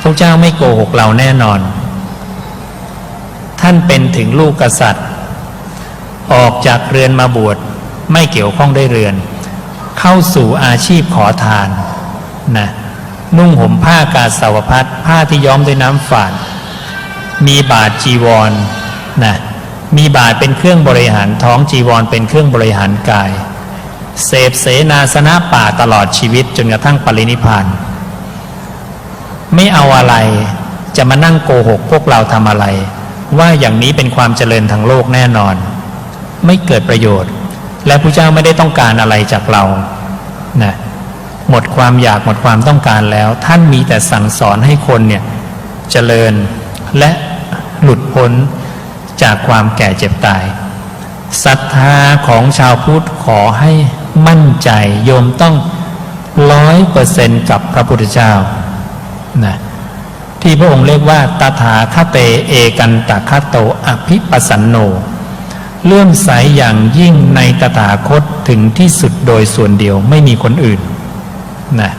พระเจ้าไม่โกหกเราแน่นอน ท่านเป็นถึงลูกกษัตริย์ ออกจากเรือนมาบวชไม่เกี่ยวข้องได้เรือน เข้าสู่อาชีพขอทานนะนุ่งห่มผ้ากาสาวพัดผ้าที่ย้อมด้วยน้ำฝาด มีบาทจีวรนะมีบาทเป็นเครื่องบริหารท้องจีวรเป็นเครื่องบริหารกาย เสพเสนาสนะป่าตลอดชีวิตจนกระทั่งปรินิพพาน ไม่เอาอะไร จะมานั่งโกหกพวกเราทำอะไร ว่าอย่างนี้เป็นความเจริญทางโลกแน่นอน ไม่เกิดประโยชน์ และพระเจ้าไม่ได้ต้องการอะไรจากเรานะหมดความอยากหมดความต้องการแล้ว ท่านมีแต่สั่งสอนให้คนเนี่ยเจริญและหลุดพ้นจากความแก่เจ็บตายศรัทธาของชาวพุทธขอให้มั่นใจโยมต้องร้อยเปอร์เซนต์กับพระพุทธเจ้า นะที่พระองค์เรียกว่าตถาคเตเอกันตคโตอภิปสสันโน เลื่อมใสอย่างยิ่งในตถาคตถึงที่สุดโดยส่วนเดียวไม่มีคนอื่นนะ